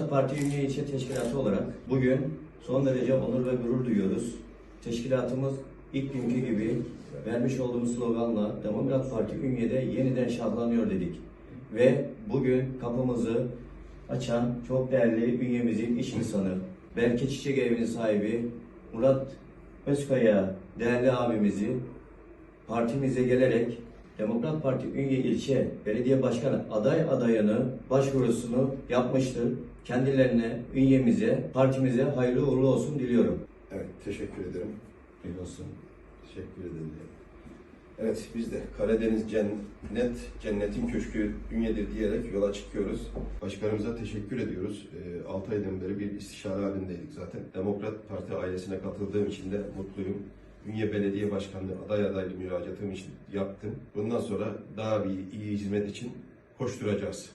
Parti Ünye İlçe Teşkilatı olarak bugün son derece onur ve gurur duyuyoruz. Teşkilatımız ilk günkü gibi vermiş olduğumuz sloganla Demokrat Parti Ünye'de yeniden şahlanıyor dedik. Ve bugün kapımızı açan çok değerli ünyemizin iş insanı, Berke Çiçek Evi'nin sahibi Murat Özkaya değerli abimizi partimize gelerek Demokrat Parti Ünye İlçe Belediye Başkanı aday adayını başvurusunu yapmıştır. Kendilerine, ünyemize, partimize hayırlı uğurlu olsun diliyorum. Evet, teşekkür ederim. Hayırlı olsun. Teşekkür ederim. Evet, biz de Karadeniz Cennet, Cennetin Köşkü Ünye'dir diyerek yola çıkıyoruz. Başkanımıza teşekkür ediyoruz. 6 aydan beri bir istişare halindeydik zaten. Demokrat Parti ailesine katıldığım için de mutluyum. Ünye Belediye Başkanlığı aday adaylı müracaatım için yaptım. Bundan sonra daha bir iyi hizmet için koşturacağız.